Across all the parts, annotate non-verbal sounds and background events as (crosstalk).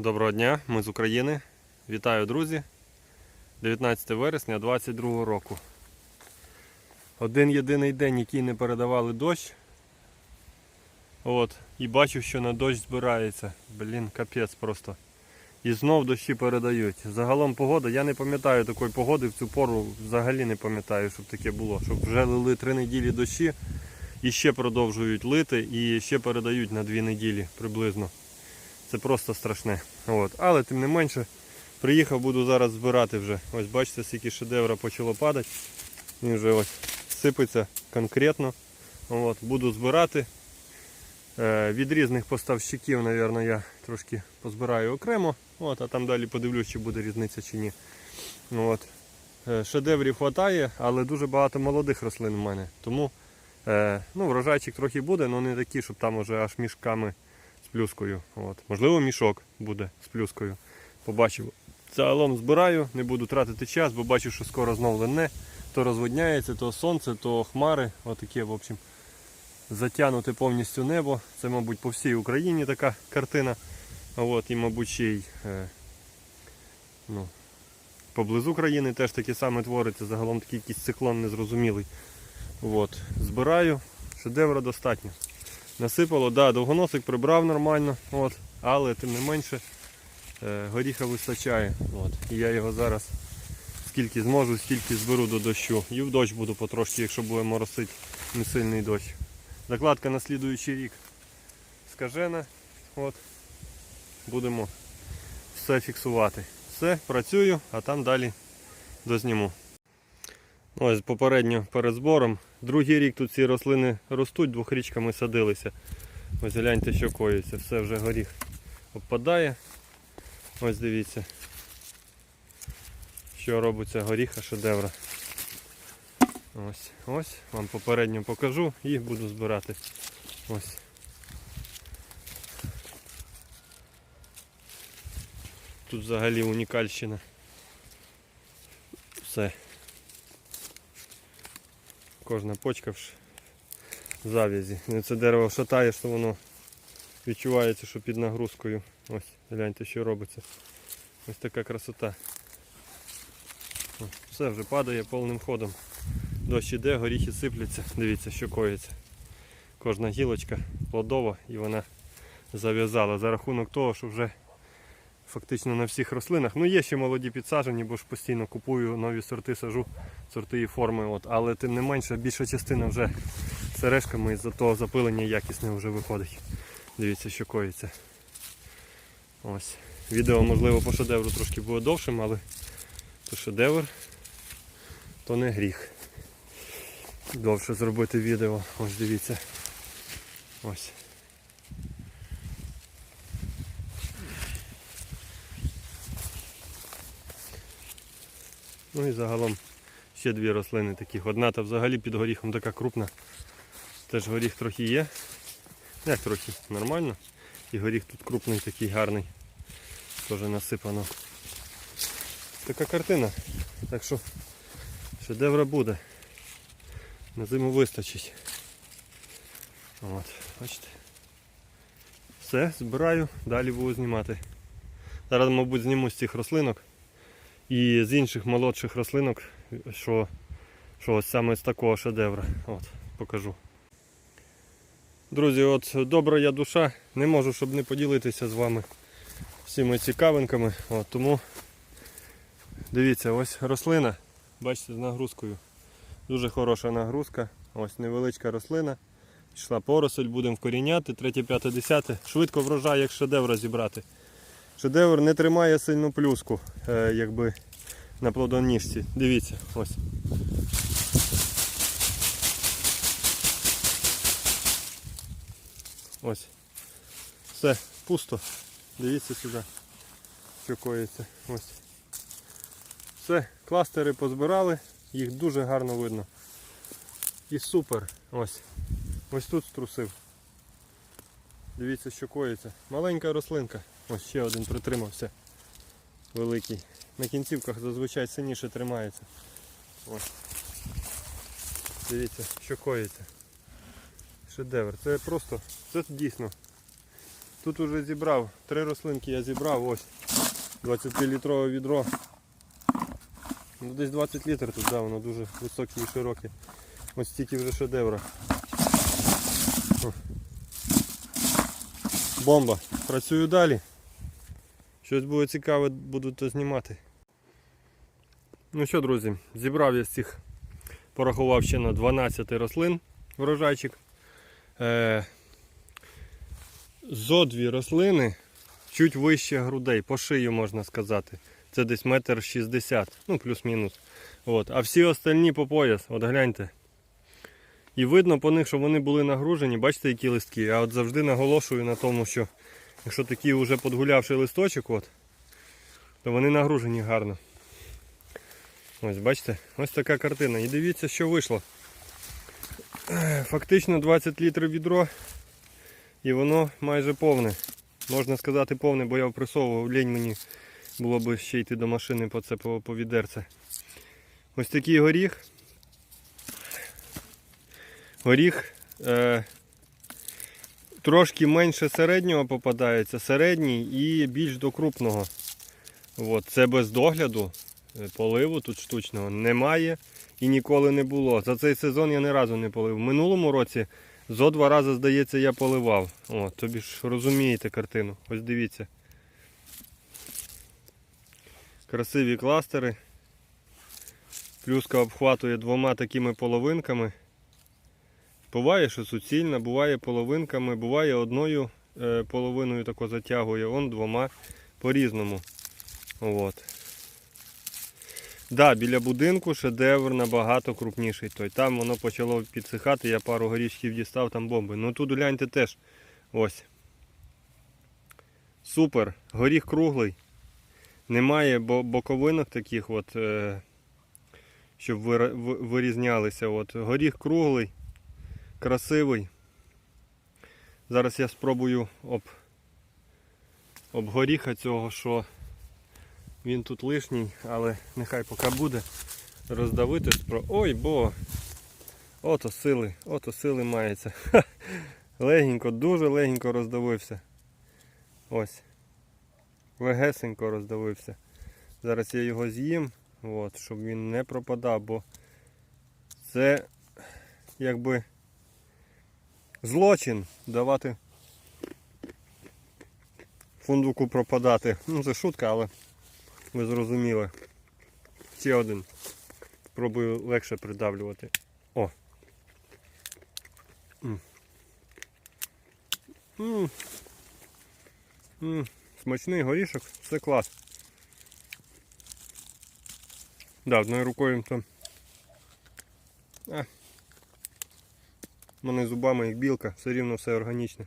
Доброго дня, ми з України. Вітаю, друзі. 19 вересня 2022 року. Один єдиний день, який не передавали дощ. От, і бачу, що на дощ збирається. Блін, капець просто. І знов дощі передають. Загалом погода, я не пам'ятаю такої погоди в цю пору, взагалі не пам'ятаю, щоб таке було. Щоб вже лили три неділі дощі і ще продовжують лити, і ще передають на дві неділі приблизно. Це просто страшне. От. Але тим не менше, приїхав, буду зараз збирати вже. Ось бачите, скільки шедевра почало падати. Він вже ось сипеться конкретно. От. Буду збирати. Е, від різних поставщиків, мабуть, я трошки позбираю окремо. От, а там далі подивлюсь, чи буде різниця чи ні. От. Е, шедеврів вистачає, але дуже багато молодих рослин в мене. Тому е, ну, врожайчик трохи буде, але не такий, щоб там уже аж мішками плюскою. От. Можливо, мішок буде з плюскою. Побачив. Загалом збираю, не буду тратити час, бо бачу, що скоро знов лене. То розводняється, то сонце, то хмари. Отаке, в общем, затягнуте повністю небо. Це, мабуть, по всій Україні така картина. От, і, мабуть, ще й е, ну, поблизу країни теж таке саме твориться. Загалом такий якийсь циклон незрозумілий. От. Збираю, шедевра достатньо. Насипало, да, довгоносик прибрав нормально, от, але тим не менше е, горіха вистачає. От, і я його зараз скільки зможу, стільки зберу до дощу. І в дощ буду потрошки, якщо буде моросити не сильний дощ. Закладка на слідуючий рік скажена. От, будемо все фіксувати. Все, працюю, а там далі дозніму. Ось попередньо перед збором. Другий рік тут ці рослини ростуть, двохрічками садилися. Ось гляньте, що коїться. Все вже горіх обпадає. Ось дивіться, що робиться горіха шедевра. Ось, ось, вам попередньо покажу і буду збирати. Ось. Тут взагалі унікальщина. Все. Кожна почка в зав'язі. Ну, Це дерево шатає, що воно відчувається, що під нагрузкою. Ось, гляньте, що робиться. Ось така красота. Все вже падає повним ходом. Дощ іде, горіхи сипляться. Дивіться, що коїться. Кожна гілочка плодова і вона зав'язала за рахунок того, що вже фактично на всіх рослинах. Ну є ще молоді підсаджені, бо ж постійно купую нові сорти, сажу сорти і форми. От. Але тим не менше більша частина вже сережками із-за того запилення якісне вже виходить. Дивіться, що коїться. Ось. Відео можливо по шедевру трошки буде довшим, але то шедевр то не гріх. Довше зробити відео. Ось дивіться. Ось. Ну і загалом ще дві рослини таких. Одна та взагалі під горіхом така крупна. Теж горіх трохи є. Як трохи, нормально. І горіх тут крупний, такий гарний. Теж насипано. Така картина. Так що шедевра буде. На зиму вистачить. От, бачите. Все, збираю, далі буду знімати. Зараз, мабуть, зніму з цих рослинок і з інших молодших рослинок, що, що ось саме з такого шедевра. От, покажу. Друзі, от добра я душа, не можу, щоб не поділитися з вами всіми цікавинками. От, тому дивіться, ось рослина, бачите, з нагрузкою. Дуже хороша нагрузка. Ось невеличка рослина. Пішла поросль, будемо вкоріняти, 3, 5, 10. Швидко врожай, як шедевра зібрати. Шедевр не тримає сильну плюску, е, якби на плодоніжці. Дивіться, ось. Ось. Все, пусто. Дивіться сюди, що коїться. Ось. Все, кластери позбирали, їх дуже гарно видно. І супер. Ось. Ось тут струсив. Дивіться, що коїться. Маленька рослинка. Ось ще один притримався. Великий. На кінцівках зазвичай сильніше тримається. Ось. Дивіться, що коїться. Шедевр. Це просто, це дійсно Тут уже зібрав. Три рослинки я зібрав, ось. 20-літрове відро. Ну, десь 20 літрів тут, да, воно дуже високе і широке. Ось стільки вже шедевра. Бомба. Працюю далі. Щось буде цікаве, буду то знімати. Ну що, друзі, зібрав я з цих, порахував ще на 12 рослин врожайчик. Е, зо дві рослини чуть вище грудей, по шию можна сказати. Це десь метр шістдесят, ну плюс-мінус. От. А всі остальні по пояс, от гляньте. І видно по них, що вони були нагружені, бачите, які листки. Я от завжди наголошую на тому, що якщо такий вже подгулявший листочок, от, то вони нагружені гарно. Ось бачите, ось така картина. І дивіться, що вийшло. Фактично 20 літрів відро і воно майже повне. Можна сказати повне, бо я впресовував, лінь мені було б ще йти до машини по це по, по відерце. Ось такий горіх. Горіх е, трошки менше середнього попадається, середній і більш до крупного. От, це без догляду. Е, Поливу тут штучного немає і ніколи не було. За цей сезон я ні разу не полив. В минулому році зо два рази, здається, я поливав. О, тобі ж розумієте картину. Ось дивіться. Красиві кластери. Плюска обхватує двома такими половинками. Буває, що суцільна, буває половинками, буває одною е, половиною тако затягує, он двома по-різному. От. Да, біля будинку шедевр набагато крупніший. Той. Там воно почало підсихати, я пару горішків дістав, там бомби. Ну тут гляньте теж. Ось. Супер. Горіх круглий. Немає боковинок таких, от, е, щоб вирізнялися. От. Горіх круглий, красивий. Зараз я спробую об, об горіха цього, що він тут лишній, але нехай поки буде роздавити спро. Ой, бо! Ото сили, ото сили мається. Ха! Легенько, дуже легенько роздавився. Ось. Легесенько роздавився. Зараз я його з'їм, от, щоб він не пропадав, бо це якби злочин давати фундуку пропадати. Ну це шутка, але ви зрозуміли. Ще один. Пробую легше придавлювати. О. М. М. М. Смачний горішок, все клас. Да, одною рукою то. А. Мене зубами як білка, все рівно все органічне.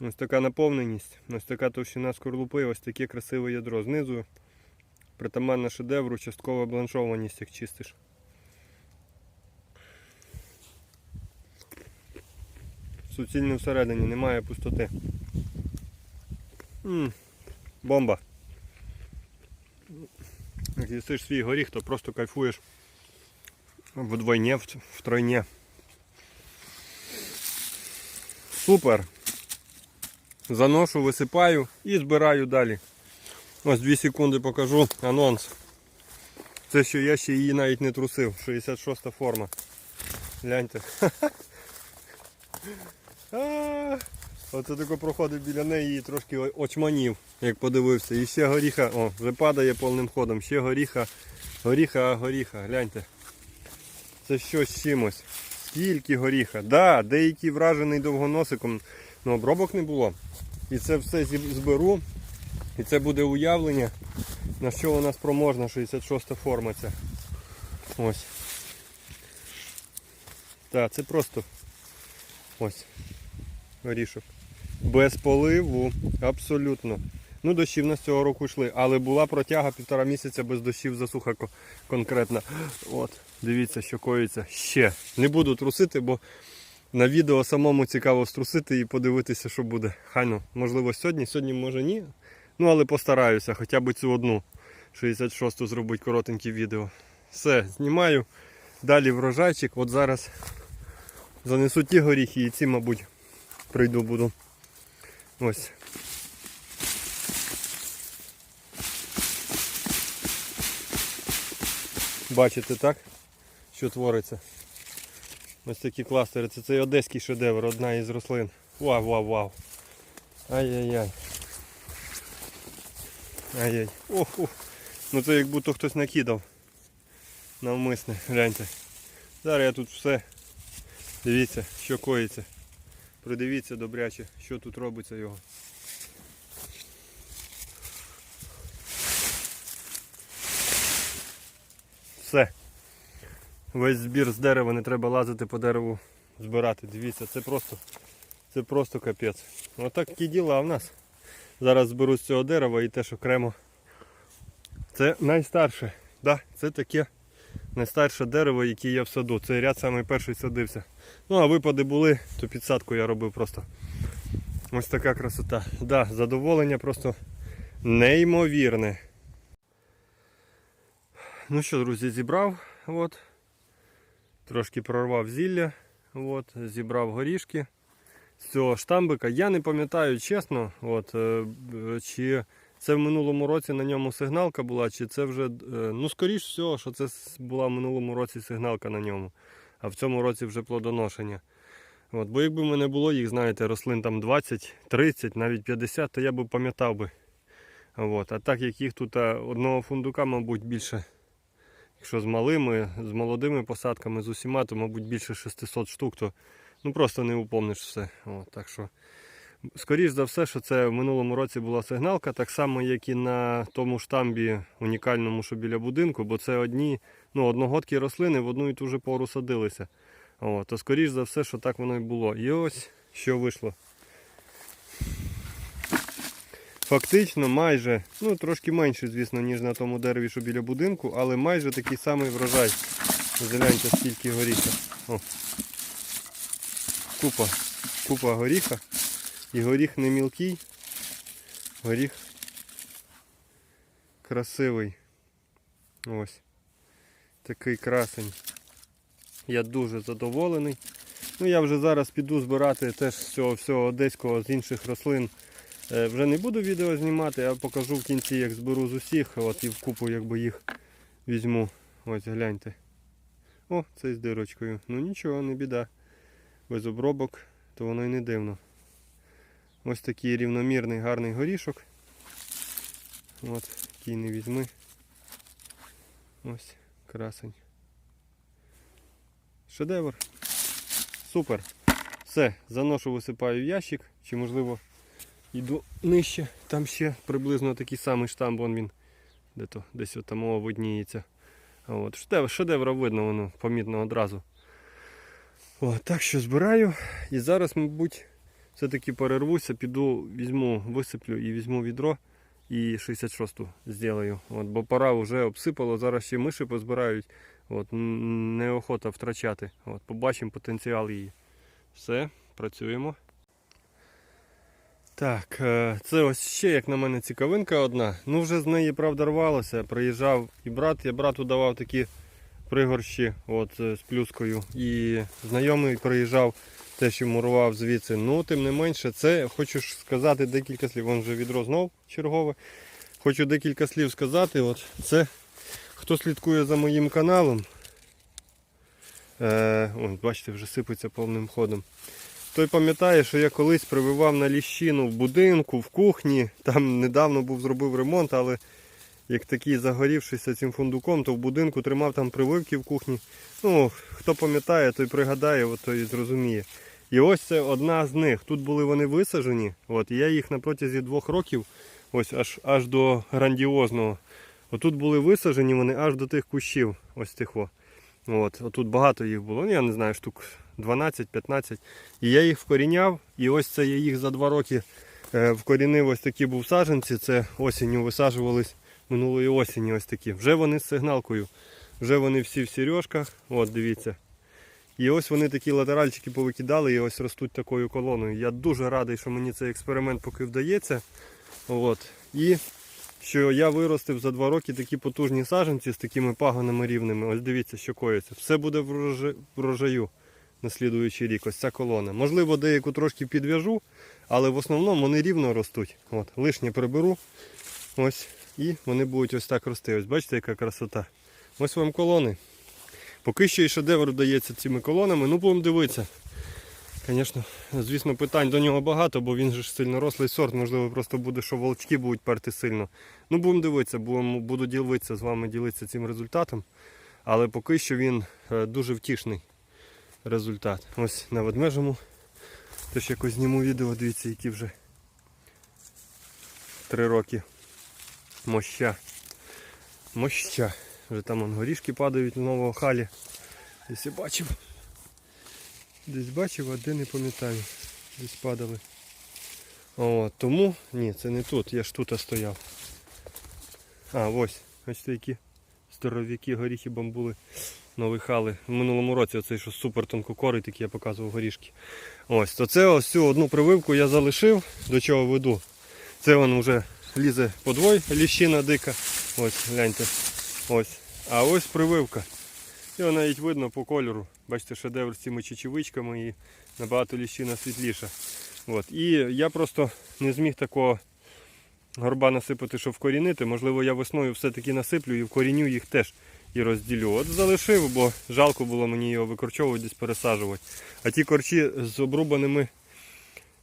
Ось така наповненість, ось така товщина скорлупи, ось таке красиве ядро. Знизу притаманна шедевру, часткова бланшованість, як чистиш. Суцільне всередині, немає пустоти. м бомба. Як їсиш свій горіх, то просто кайфуєш вдвойне, втройне. Супер. Заношу, висипаю і збираю далі. Ось 2 секунди покажу анонс. Це що я ще її навіть не трусив. 66 форма. Гляньте. (laughs) Оце тако проходив біля неї і трошки очманів, як подивився. І ще горіха, о, вже падає повним ходом. Ще горіха, горіха, горіха, гляньте. Це щось чимось. Скільки горіха. Да, деякий вражений довгоносиком, але обробок не було. І це все зберу. І це буде уявлення, на що вона спроможна, 66 форма ця. Ось. Так, це просто ось горішок. Без поливу, абсолютно. Ну, дощі в нас цього року йшли, але була протяга півтора місяця без дощів засуха конкретна. От, дивіться, що коїться ще. Не буду трусити, бо на відео самому цікаво струсити і подивитися, що буде. Хай ну, можливо, сьогодні, сьогодні може ні. Ну, але постараюся, хоча б цю одну 66-ту зробити коротеньке відео. Все, знімаю. Далі врожайчик. От зараз занесу ті горіхи і ці, мабуть, прийду буду Ось. Бачите, так? Що твориться? Ось такі кластери. Це цей одеський шедевр, одна із рослин. Вау, вау, вау. Ай-яй-яй. Ай-яй. Ох, ох. Ну це як будто хтось накидав. Навмисне, гляньте. Зараз я тут все. Дивіться, що коїться. Придивіться добряче, що тут робиться його. Все. Весь збір з дерева, не треба лазити по дереву збирати. Дивіться, це просто, це просто капець. Отак такі діла в нас. Зараз зберу з цього дерева і те, що окремо. Це найстарше. Да, це таке найстарше дерево, яке є в саду. Цей ряд самий перший садився. Ну а випади були, то підсадку я робив просто. Ось така красота. Да, задоволення просто неймовірне. Ну що, друзі, зібрав. От. Трошки прорвав зілля. От, зібрав горішки з цього штамбика. Я не пам'ятаю чесно, от, е, чи це в минулому році на ньому сигналка була, чи це вже. е, Ну, скоріш всього, що це була в минулому році сигналка на ньому, а в цьому році вже плодоношення. От, бо якби мене було їх, знаєте, рослин там 20, 30, навіть 50, то я б пам'ятав би. От. А так як їх тут одного фундука, мабуть, більше. Якщо з малими, з молодими посадками, з усіма, то, мабуть, більше 600 штук, то ну, просто не упомниш все. От, так що, скоріш за все, що це в минулому році була сигналка, так само, як і на тому штамбі унікальному, що біля будинку, бо це одні ну, одногодкі рослини в одну і ту же пору садилися. От, то скоріш за все, що так воно і було. І ось що вийшло. Фактично майже, ну трошки менше, звісно, ніж на тому дереві, що біля будинку, але майже такий самий врожай. Гляньте, скільки горіха. О. Купа, купа горіха. І горіх не мілкий. Горіх красивий. Ось. Такий красень. Я дуже задоволений. Ну я вже зараз піду збирати теж з цього всього одеського з інших рослин. Е, Вже не буду відео знімати, а покажу в кінці, як зберу з усіх. От і в купу якби їх візьму. Ось гляньте. О, це з дирочкою. Ну нічого, не біда. Без обробок, то воно й не дивно. Ось такий рівномірний гарний горішок. От, який не візьми. Ось, красень. Шедевр. Супер. Все, заношу, висипаю в ящик, чи можливо йду нижче. Там ще приблизно такий самий штамп, вон він де то, десь там видніється. От, шедевр, шедевра видно, воно помітно одразу. От, так що збираю. І зараз, мабуть, все-таки перервуся, піду, візьму, висиплю і візьму відро і 66-ту зроблю. От, бо пора вже обсипало, зараз ще миші позбирають. От, неохота втрачати. От, побачимо потенціал її. Все, працюємо. Так, е, це ось ще, як на мене, цікавинка одна. Ну, вже з неї, правда, рвалося. Приїжджав і брат, я брату давав такі пригорщі от, е, з плюскою. І знайомий приїжджав, теж йому рвав звідси. Ну, тим не менше, це хочу сказати декілька слів. Вон вже відро знов чергове. Хочу декілька слів сказати. От, це хто слідкує за моїм каналом. Е, ось, бачите, вже сипеться повним ходом. Той пам'ятає, що я колись прививав на ліщину в будинку, в кухні. Там недавно був зробив ремонт, але як такий загорівшися цим фундуком, то в будинку тримав там прививки в кухні. Ну, хто пам'ятає, той пригадає, от той зрозуміє. І ось це одна з них. Тут були вони висаджені. От, я їх на протязі двох років, ось аж, аж до грандіозного. Отут були висаджені вони аж до тих кущів. Ось тих. О. От, отут багато їх було. Ну, я не знаю, штук 12-15. І я їх вкоріняв. І ось це я їх за два роки е, вкорінив. Ось такі був саджанці. Це осінню висаджувались минулої осені. Ось такі. Вже вони з сигналкою. Вже вони всі в сережках. От, дивіться. І ось вони такі латеральчики повикидали і ось ростуть такою колоною. Я дуже радий, що мені цей експеримент поки вдається. От. І що я виростив за два роки такі потужні саджанці з такими пагонами рівними. Ось дивіться, що коїться. Все буде в врожа- врожаю на слідуючий рік. Ось ця колона. Можливо, деяку трошки підв'яжу, але в основному вони рівно ростуть. От, лишнє приберу. Ось, і вони будуть ось так рости. Ось бачите, яка красота. Ось вам колони. Поки що і шедевр дається цими колонами, ну будемо дивитися. Звісно, звісно, питань до нього багато, бо він же ж сильно рослий сорт, можливо, просто буде, що волчки будуть перти сильно. Ну, будемо дивитися, будемо, буду ділитися з вами ділитися цим результатом. Але поки що він е, дуже втішний результат. Ось на ведмежому. Теж якось зніму відео, дивіться, які вже три роки. Моща. Моща. Вже там вон, горішки падають в нового халі. Десь я бачив. Десь бачив, а де не пам'ятаю. Десь падали. О, тому ні, це не тут, я ж тут стояв. А, ось. Бачите, які здоров'які горіхи бамбули навихали. В минулому році оцей що супер тонкокорий, такий я показував горішки. Ось, то це ось цю одну прививку я залишив, до чого веду. Це він вже лізе подвой, ліщина дика. Ось, гляньте. Ось. А ось прививка. Його навіть видно по кольору. Бачите, шедевр з цими чечевичками і набагато ліщина світліша. От. І я просто не зміг такого горба насипати, щоб вкорінити. Можливо, я весною все-таки насиплю і вкоріню їх теж і розділю. От залишив, бо жалко було мені його викорчовувати, десь пересаджувати. А ті корчі з обрубаними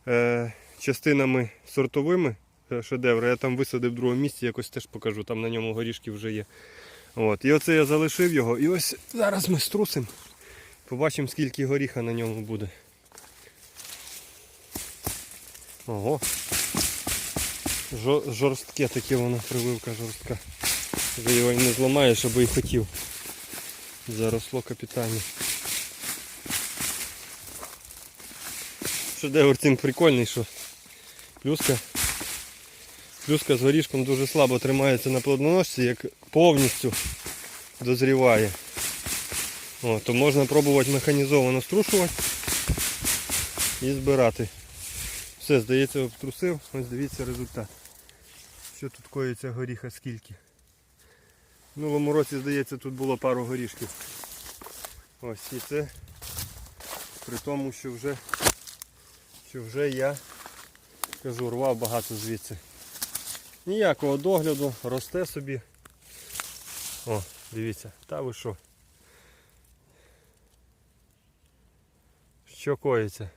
е, частинами сортовими е, шедеври, я там висадив в другому місці, якось теж покажу, там на ньому горішки вже є. От. І оце я залишив його. І ось зараз ми струсимо. Побачимо, скільки горіха на ньому буде. Ого. Жорстке таке воно, прививка жорстка. Вже його не зламаєш, аби і хотів. Заросло капітально. Шедевр цим прикольний, що плюска. Плюска з горішком дуже слабо тримається на плодоносці, як повністю дозріває. О, то можна пробувати механізовано струшувати і збирати. Все, здається, обтрусив. Ось дивіться результат. Що тут коїться горіха скільки. Минулому році, здається, тут було пару горішків. Ось і це при тому, що вже, що вже я кажу, рвав багато звідси. Ніякого догляду, росте собі. О, дивіться, та ви що? Що коїться?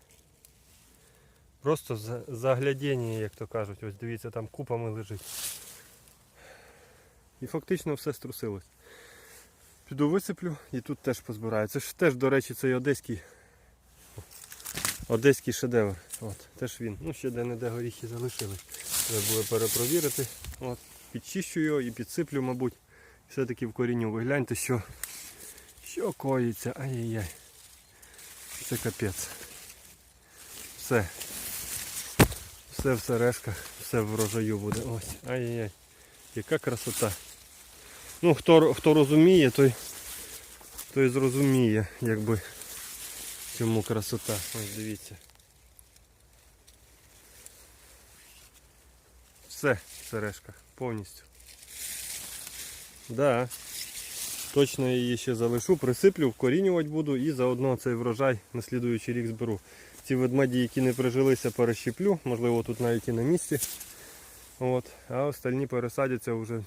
Просто за- заглядіння, як то кажуть. Ось дивіться, там купами лежить. І фактично все струсилось. Піду висиплю і тут теж позбираю. Це ж теж, до речі, цей одеський. Одеський шедевр. От, теж він. Ну, ще де-не-де горіхи залишились. Треба було перепровірити. От, підчищу його і підсиплю, мабуть. Все-таки в корінню ви гляньте, що, що коїться. Ай-яй-яй. Це капець. Все. Все в сережках, все в врожаю буде. Ось. Ай-яй-яй. Яка красота. Ну, хто, хто розуміє, той, той зрозуміє, якби чому красота. Ось дивіться. Все в повністю. Да. Точно її ще залишу, присиплю, вкорінювати буду і заодно цей врожай на слідуючий рік зберу. Ці ведмеді, які не прижилися, перещеплю, можливо тут навіть і на місці. От. А остальні пересадяться вже.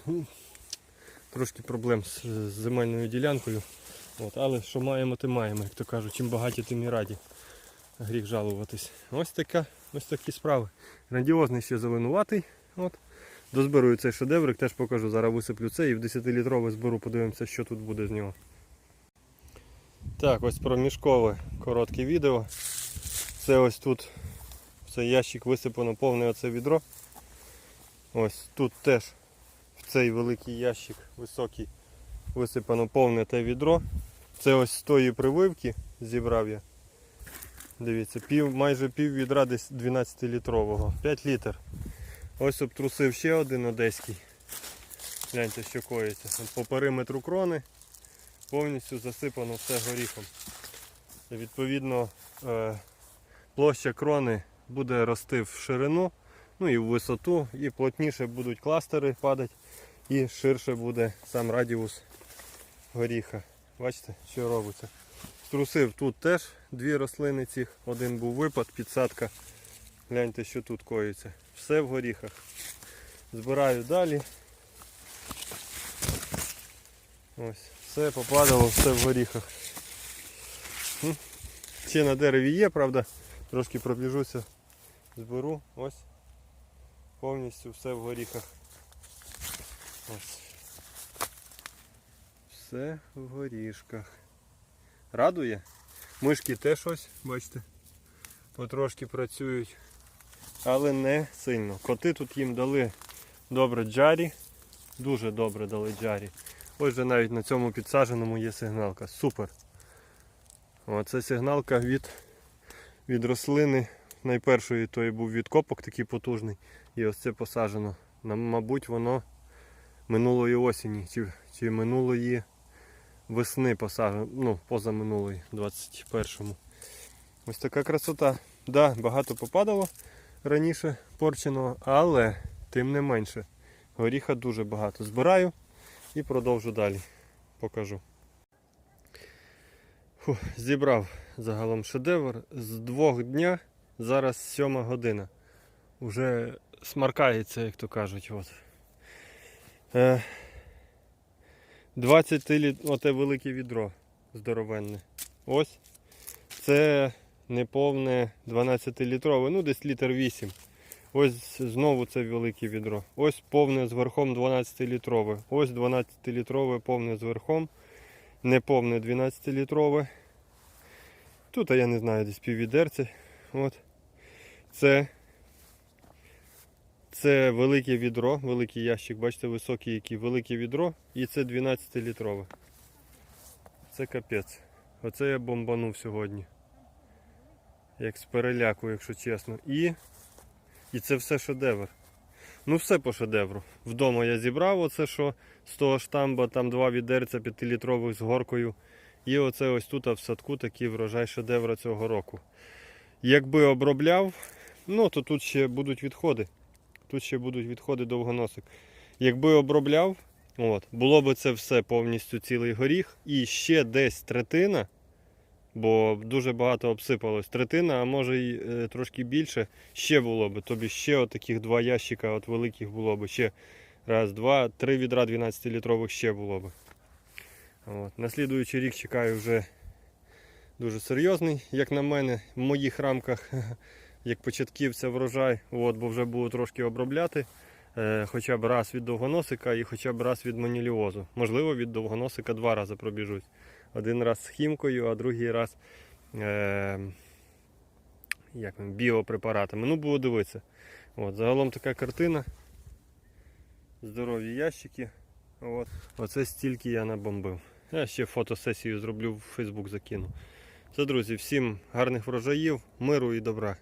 Трошки проблем з, земельною ділянкою. От. Але що маємо, те маємо, як то кажуть, чим багаті, тим і раді. Гріх жалуватись. Ось така, ось такі справи. Грандіозний ще зеленуватий. От. Дозберу цей шедеврик, теж покажу. Зараз висиплю це і в 10-літровий зберу, подивимося, що тут буде з нього. Так, ось проміжкове коротке відео. Це ось тут цей ящик висипано повне оце відро. Ось тут теж цей великий ящик високий висипано повне те відро. Це ось з тої прививки зібрав я. Дивіться, пів, майже пів відра десь 12-літрового. 5 літр. Ось обтрусив ще один одеський. Гляньте, що коїться. По периметру крони повністю засипано все горіхом. І відповідно е, площа крони буде рости в ширину, ну і в висоту, і плотніше будуть кластери падати, і ширше буде сам радіус горіха. Бачите, що робиться. Струсив тут теж дві рослини цих. Один був випад, підсадка. Гляньте, що тут коїться. Все в горіхах. Збираю далі. Ось, все попадало, все в горіхах. Ще на дереві є, правда, трошки пробіжуся, зберу. Ось. Повністю все в горіхах. Ось. Все в горішках. Радує? Мишки теж ось, бачите, потрошки працюють. Але не сильно. Коти тут їм дали добре джарі. Дуже добре дали джарі. Ось же навіть на цьому підсадженому є сигналка. Супер. Оце сигналка від, від рослини. Найпершої той був відкопок такий потужний. І ось це посаджено. Мабуть, воно минулої осені чи, чи минулої весни посаджено. Ну, позаминулої, 21-му. Ось така красота. Да, багато попадало раніше порченого, але тим не менше. Горіха дуже багато. Збираю і продовжу далі. Покажу. Фух, зібрав загалом шедевр. З двох дня, зараз сьома година. Уже смаркається, як то кажуть. От. Е, 20 літ... оте велике відро здоровенне. Ось. Це неповне 12-літрове, ну десь літр 8. Ось знову це велике відро. Ось повне з верхом 12-літрове. Ось 12-літрове повне з верхом. Неповне 12-літрове. Тут я не знаю, десь піввідерці. От. Це, це велике відро, великий ящик, бачите, високий який, велике відро. І це 12-літрове. Це капець. Оце я бомбанув сьогодні. Як з переляку, якщо чесно. І, і це все шедевр. Ну все по шедевру. Вдома я зібрав оце, що з того штамба, там два відерця 5-літрових з горкою. І оце ось тут а в садку такий врожай шедевра цього року. Якби обробляв, ну то тут ще будуть відходи. Тут ще будуть відходи довгоносик. Якби обробляв, от, було б це все повністю цілий горіх. І ще десь третина, бо дуже багато обсипалось. Третина, а може й е, трошки більше, ще було б. Тобі ще отаких два ящика от великих було б. Ще раз, два, три відра 12-літрових ще було б. От. На слідуючий рік чекаю вже дуже серйозний, як на мене, в моїх рамках, (laughs) як початківця врожай, от, бо вже буду трошки обробляти. Е, хоча б раз від довгоносика і хоча б раз від маніліозу. Можливо, від довгоносика два рази пробіжусь. Один раз з хімкою, а другий раз е, як біопрепаратами. Ну, буду дивитися. От, загалом така картина. Здорові ящики. От. Оце стільки я набомбив. Я ще фотосесію зроблю в Фейсбук закину. Все, друзі, всім гарних врожаїв, миру і добра.